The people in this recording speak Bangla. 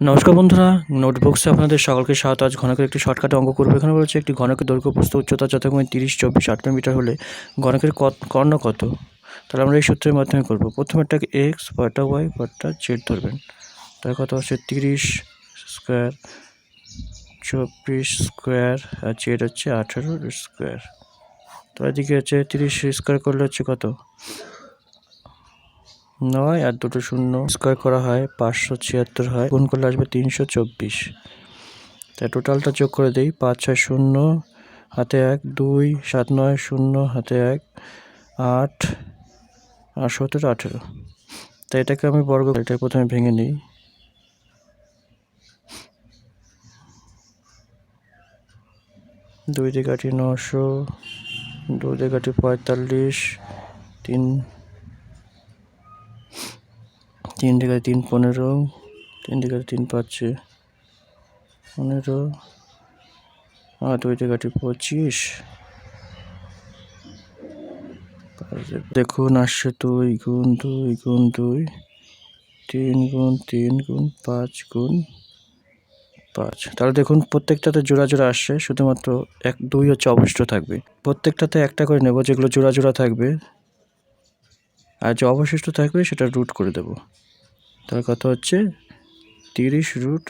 নমস্কার বন্ধুরা, নোটবুকসে আপনাদের সকলকে স্বাগত। আজ ঘনকের একটি শর্টকাটে অঙ্ক করব। এখানে বলছে একটি ঘনকের দৈর্ঘ্য, প্রস্থ উচ্চতা যথাক্রমে তিরিশ, চব্বিশ, আট মিটার হলে ঘনকের কর্ণ কত? তাহলে আমরা এই সূত্রের মাধ্যমে করব। প্রথমেরটাকে এক্স পরটা ওয়াই পরটা জেড ধরবেন। তার কত হচ্ছে? তিরিশ স্কোয়ার, চব্বিশ স্কোয়ার, আর জেড হচ্ছে আঠেরো স্কোয়ার। তো এদিকে হচ্ছে তিরিশ স্কোয়ার করলে হচ্ছে কত? নয় আর দুটো শূন্য স্কোয়ার করা হয়, পাঁচশো ছিয়াত্তর হয়, গুণ করলে আসবে তিনশো চব্বিশ। তাই টোটালটা যোগ করে দিই, পাঁচ, ছয়, শূন্য, হাতে এক, দুই, সাত, নয়, শূন্য, হাতে এক, আট, আর সতেরো আঠেরো। তাই এটাকে আমি বর্গ এটা প্রথমে ভেঙে নিই। দুই দিকাটি নশো, দুই দিকাটি পঁয়তাল্লিশ, তিন তিন দিকে তিন পনেরো, তিন দিকে তিন পাঁচে পনেরো, আর দুই দিকাটি পঁচিশ। দেখুন, আসছে দুই গুণ দুই গুণ দুই, তিন গুণ তিন গুণ পাঁচ গুণ পাঁচ। তাহলে দেখুন, প্রত্যেকটাতে জোড়া জোড়া আসছে, শুধুমাত্র এক, দুই হচ্ছে অবশিষ্ট থাকবে। প্রত্যেকটাতে একটা করে নেব, যেগুলো জোড়া জোড়া থাকবে, আর যে অবশিষ্ট থাকবে, সেটা রুট করে দেবো। তাহলে কথা হচ্ছে তিরিশ রুট